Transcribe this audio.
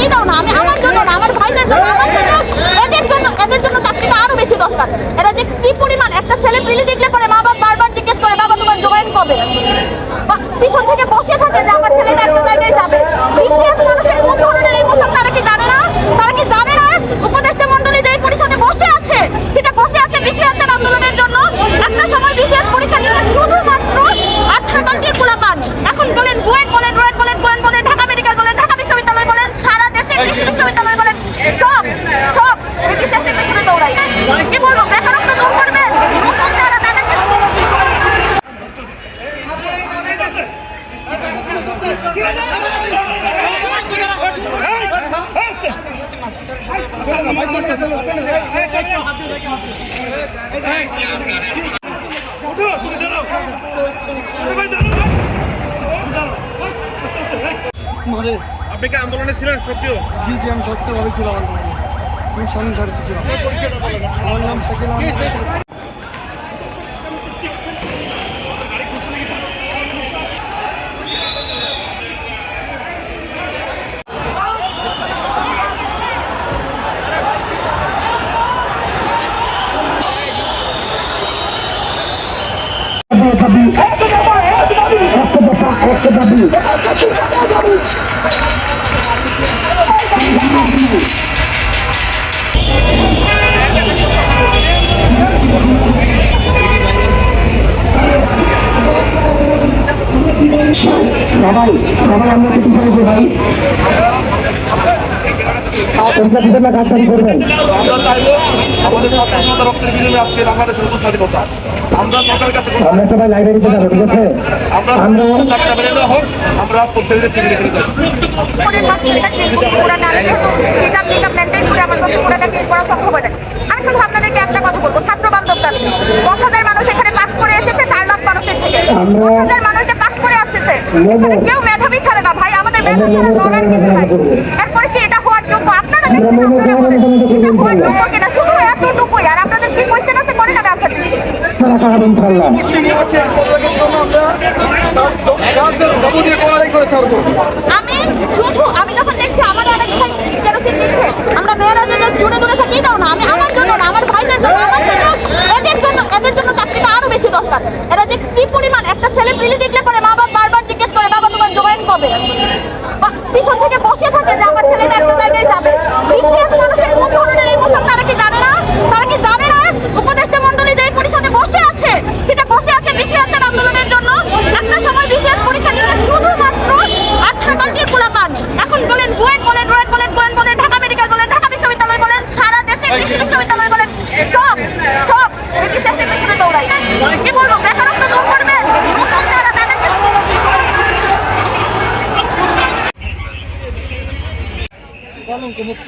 দিদাও না আমি আমার জন্য না আমার ভাইদের জন্য আমার জন্য মারে আপনি কি আন্দোলনে ছিলেন? সক্রিয় জি জি আমি সত্যভাবে ছিলাম আন্দোলনে। আমি স্বামী সারিতে ছিলাম। আমার নাম শাকিল আহমেদ। সবাই সবাই আমরা কিছু করেছি ভাই তোমরা কিছু না কাজকারি করবেন আমরা চাইব আমাদের স্বাধীনতা রক্তের বিনিময়ে আজকে বাংলাদেশের নতুন স্বাধীনতা আমরা সরকারের কাছে আমরা সবাই লাইব্রেরিতে যাব ঠিক আছে আমরা আমরা চাকরিটা মেনে নেওয়া হোক আমরা দিয়ে টিভি দেখে নিতে আমি শুধু আপনাদেরকে একটা কথা বলব। ছাত্র বান্ধব দাবি দশ হাজার মানুষ এখানে পাস করে এসেছে চার লাখ মানুষের থেকে দশ হাজার মানুষ পাস করে আসতেছে কেউ মেধাবী ছাড়ে না ভাই আমাদের মেধা আমরা ছাড়া ছাড়বো আমি যখন দেখছি আমার অনেক ভাই আমরা মেয়েরা যে জুড়ে জুড়ে থাকি না। আমি আমার জন্য না জন্য, আমার জন্য এদের জন্য বেশি দরকার। এরা যে কি পরিমাণ একটা ছেলে প্রিলি দেখলে পরে মা বাবা বারবার জিজ্ঞেস করে, বাবা, তোমার জয়েন কবে? মুক্ত